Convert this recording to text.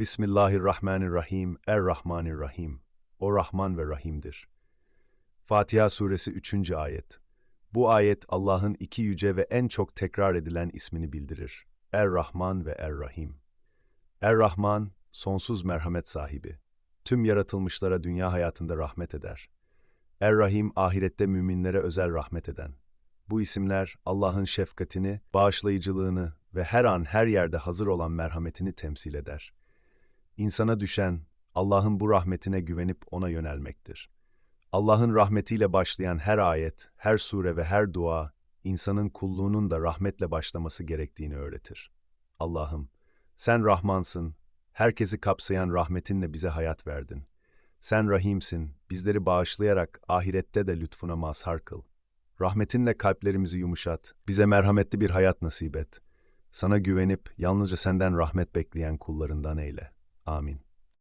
Bismillahirrahmanirrahim, Er-Rahmanirrahim. O Rahman ve Rahim'dir. Fatiha Suresi 3. Ayet Bu ayet Allah'ın iki yüce ve en çok tekrar edilen ismini bildirir. Er-Rahman ve Er-Rahim. Er-Rahman, sonsuz merhamet sahibi. Tüm yaratılmışlara dünya hayatında rahmet eder. Er-Rahim, ahirette müminlere özel rahmet eden. Bu isimler Allah'ın şefkatini, bağışlayıcılığını ve her an her yerde hazır olan merhametini temsil eder. İnsana düşen Allah'ın bu rahmetine güvenip ona yönelmektir. Allah'ın rahmetiyle başlayan her ayet, her sure ve her dua, insanın kulluğunun da rahmetle başlaması gerektiğini öğretir. Allah'ım, sen Rahmansın, herkesi kapsayan rahmetinle bize hayat verdin. Sen Rahimsin, bizleri bağışlayarak ahirette de lütfuna mazhar kıl. Rahmetinle kalplerimizi yumuşat, bize merhametli bir hayat nasip et. Sana güvenip yalnızca senden rahmet bekleyen kullarından eyle. Amin.